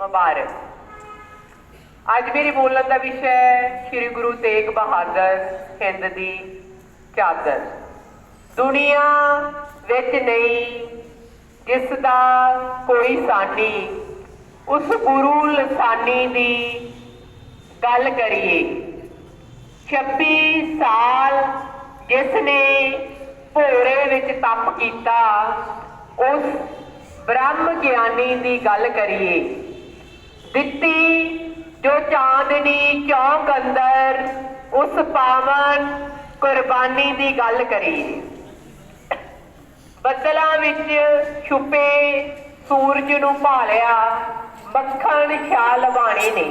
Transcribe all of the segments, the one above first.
ਮੁਬਾਰਕ ਅੱਜ ਮੇਰੇ ਬੋਲਣ ਦਾ ਵਿਸ਼ਾ ਹੈ ਸ੍ਰੀ ਗੁਰੂ ਤੇਗ ਬਹਾਦਰ ਹਿੰਦ ਦੀ ਚਾਦਰ। ਦੁਨੀਆ ਵਿੱਚ ਨਹੀਂ, ਜਿਸ ਦਾ ਕੋਈ ਸਾਨੀ, ਉਸ ਗੁਰੂ ਲਸਾਨੀ ਦੀ ਗੱਲ ਕਰੀਏ। 26 ਸਾਲ ਜਿਸ ਨੇ ਭੋਰੇ ਵਿੱਚ ਤਪ ਕੀਤਾ, ਉਸ ਬ੍ਰਹਮ ਗਿਆਨੀ ਦੀ ਗੱਲ ਕਰੀਏ ਦਿੱਤੀ ਜੋ ਚਾਂਦਨੀ ਚੌਕ ਅੰਦਰ ਉਸ ਪਾਵਨ ਕੁਰਬਾਨੀ ਦੀ ਗੱਲ ਕਰੀਏ ਬੱਦਲਾਂ ਵਿੱਚ ਛੁਪੇ ਸੂਰਜ ਨੂੰ ਭਾਲਿਆ ਮੱਖਣ ਛਾ ਲਵਾਣੇ ਨੇ।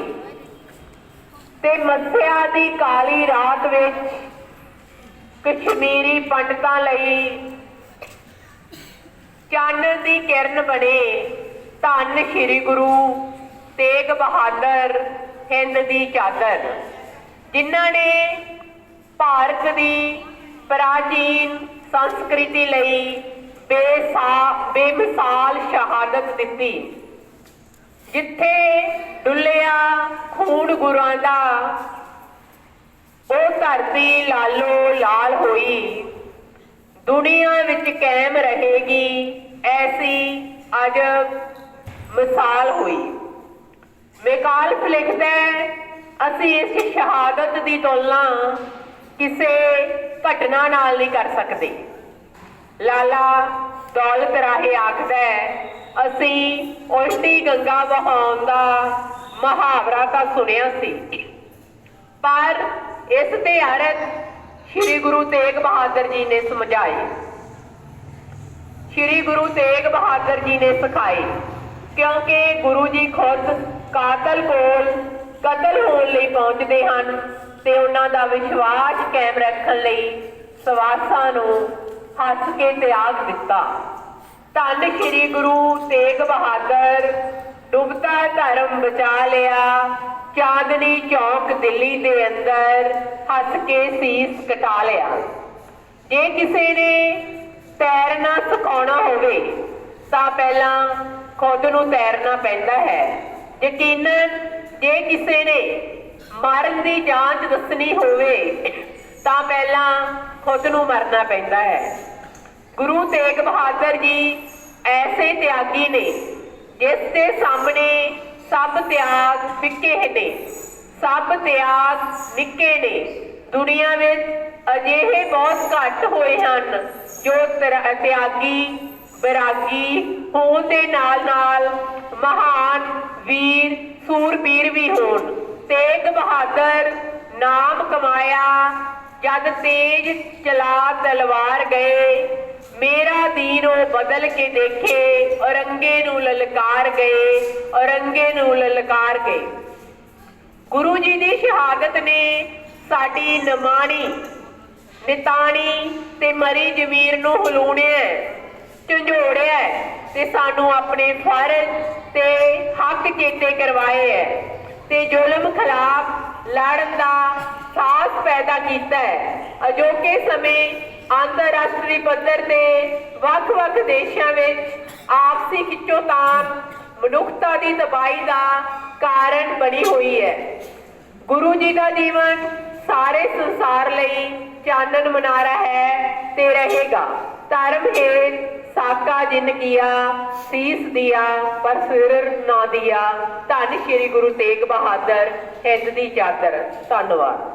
ਤੇ ਮੱਸਿਆ ਦੀ ਕਾਲੀ ਰਾਤ ਵਿੱਚ ਕਸ਼ਮੀਰੀ ਪੰਡਤਾਂ ਲਈ ਚਾਨਣ ਦੀ ਕਿਰਨ ਬਣੇ ਧੰਨ ਸ੍ਰੀ ਗੁਰੂ ਤੇਗ ਬਹਾਦਰ ਹਿੰਦ ਦੀ ਚਾਦਰ। ਜਿਨ੍ਹਾਂ ਨੇ ਭਾਰਤ ਦੀ ਪ੍ਰਾਚੀਨ ਸੰਸਕ੍ਰਿਤੀ ਲਈ ਬੇਸਾ ਬੇਮਿਸਾਲ ਸ਼ਹਾਦਤ ਦਿੱਤੀ। ਜਿੱਥੇ ਡੁੱਲਿਆ ਖੂਨ ਗੁਰਾਂ ਦਾ ਉਹ ਧਰਤੀ ਲਾਲੋ ਲਾਲ ਹੋਈ। ਦੁਨੀਆ ਵਿੱਚ ਕਾਇਮ ਰਹੇਗੀ ਐਸੀ ਅਜਬ ਮਿਸਾਲ ਹੋਈ। ਮੇਕਾਲਫ ਲਿਖਦਾ ਹੈ, ਅਸੀਂ ਇਸ ਸ਼ਹਾਦਤ ਦੀ ਤੁਲਨਾ ਕਿਸੇ ਘਟਨਾ ਨਾਲ ਨਹੀਂ ਕਰ ਸਕਦੇ। ਲਾਲਾ ਦੌਲਤ ਰਾਹੇ ਆਖਦਾ ਹੈ, ਅਸੀਂ ਉਲਟੀ ਗੰਗਾ ਵਹਾਉਣ ਦਾ ਮੁਹਾਵਰਾ ਤਾਂ ਸੁਣਿਆ ਸੀ। ਪਰ ਇਸ ਤੇ ਅਰਥ ਸ੍ਰੀ ਗੁਰੂ ਤੇਗ ਬਹਾਦਰ ਜੀ ਨੇ ਸਮਝਾਏ ਸ੍ਰੀ ਗੁਰੂ ਤੇਗ ਬਹਾਦਰ ਜੀ ਨੇ ਸਿਖਾਏ ਕਿਉਂਕਿ ਗੁਰੂ ਜੀ ਖੁਦ ਕਾਤਲ ਕੋਲ ਕਤਲ ਲਈ ਪਹੁੰਚਦੇ ਹਨ ਤੇ ਉਹਨਾਂ ਦਾ ਵਿਸ਼ਵਾਸ ਕਾਇਮ ਰੱਖਣ ਲਈ ਸਵਾਸਾਂ ਨੂੰ ਹੱਸ ਕੇ ਤਿਆਗ ਦਿੱਤਾ। ਧੰਨ ਸ੍ਰੀ ਗੁਰੂ ਤੇਗ ਬਹਾਦਰ, ਡੁੱਬਦਾ ਧਰਮ ਬਚਾ ਲਿਆ, ਚਾਂਦਨੀ ਚੌਕ ਦਿੱਲੀ ਦੇ ਅੰਦਰ ਹੱਸ ਕੇ ਸੀਸ ਕਟਾ ਲਿਆ। ਜੇ ਕਿਸੇ ਨੇ ਤੈਰਨਾ ਸਿਖਾਉਣਾ ਹੋਵੇ, ਤਾਂ ਪਹਿਲਾਂ ਖੁਦ ਨੂੰ ਤੈਰਨਾ ਪੈਂਦਾ ਹੈ। ਯਕੀਨਨ ਜੇ ਕਿਸੇ ਨੇ ਮਰਨ ਦੀ ਜਾਂਚ ਦੱਸਣੀ ਹੋਵੇ, ਤਾਂ ਪਹਿਲਾਂ ਖੁਦ ਨੂੰ ਮਰਨਾ ਪੈਂਦਾ ਹੈ। ਗੁਰੂ ਤੇਗ ਬਹਾਦਰ ਜੀ ਐਸੇ ਤਿਆਗੀ ਨੇ, ਜਿਸ ਦੇ ਸਾਹਮਣੇ ਸਭ ਤਿਆਗ ਫਿੱਕੇ ਨੇ, ਸਭ ਤਿਆਗ ਨਿੱਕੇ ਨੇ। ਦੁਨੀਆ ਵਿੱਚ ਅਜਿਹੇ ਬਹੁਤ ਘੱਟ ਹੋਏ ਹਨ, ਜੋ ਤਰ- ਤਿਆਗੀ, ਵਿਰਾਗੀ ਹੋਣ ਦੇ ਨਾਲ ਨਾਲ ਮਹਾਨ ਵੀਰ, ਸੂਰਬੀਰ ਵੀ ਹੋਣ। ਤੇਗ ਬਹਾਦਰ ਨਾਮ ਕਮਾਇਆ, ਜਦ ਤੇਜ ਚਲਾ ਤਲਵਾਰ ਗਏ। ਮੇਰਾ ਦੀਨ ਉਹ ਬਦਲ ਕੇ ਦੇਖੇ, ਔਰੰਗੇ ਨੂੰ ਲਲਕਾਰ ਗਏ, ਔਰੰਗੇ ਨੂੰ ਲਲਕਾਰ ਗਏ। ਗੁਰੂ ਜੀ ਦੀ ਸ਼ਹਾਦਤ ਨੇ ਸਾਡੀ ਨਮਾਣੀ, ਨਿਤਾਣੀ ਤੇ ਮਰੀ ਜ਼ਮੀਰ ਨੂੰ ਹਲੂਣਿਆ ਝੰਜੋੜਿਆ ਤੇ ਸਾਨੂੰ ਆਪਣੇ ਫਰਜ਼ ਤੇ ਹੱਕ ਚੇਤੇ ਕਰਵਾਏ ਹੈ। ਤੇ ਜ਼ੁਲਮ ਖਿਲਾਫ ਲੜਨ ਦਾ ਸਾਹਸ ਪੈਦਾ ਕੀਤਾ ਹੈ। ਅਜੋਕੇ ਸਮੇਂ ਅੰਤਰਰਾਸ਼ਟਰੀ ਪੱਧਰ ਤੇ ਵੱਖ-ਵੱਖ ਦੇਸ਼ਾਂ ਵਿੱਚ ਆਪਸੀ ਖਿੱਚੋਤਾਣ ਮਨੁੱਖਤਾ ਦੀ ਤਬਾਹੀ ਦਾ ਕਾਰਨ ਬਣੀ ਹੋਈ ਹੈ। ਗੁਰੂ ਜੀ ਦਾ ਜੀਵਨ ਸਾਰੇ ਸੰਸਾਰ ਲਈ ਚਾਨਣ ਮਨਾਰਾ ਹੈ ਤੇ ਰਹੇਗਾ। ਧਰਮ ਹੇਤ ਸਾਕਾ ਜਿਨ ਕੀਆ, ਸੀਸ ਦਿਆ, ਪਰ ਸਿਰ ਨਾ ਦਿਆ। ਧੰਨ ਸ਼੍ਰੀ ਗੁਰੂ ਤੇਗ ਬਹਾਦਰ, ਹਿੰਦ ਦੀ ਚਾਦਰ। ਧੰਨਵਾਦ।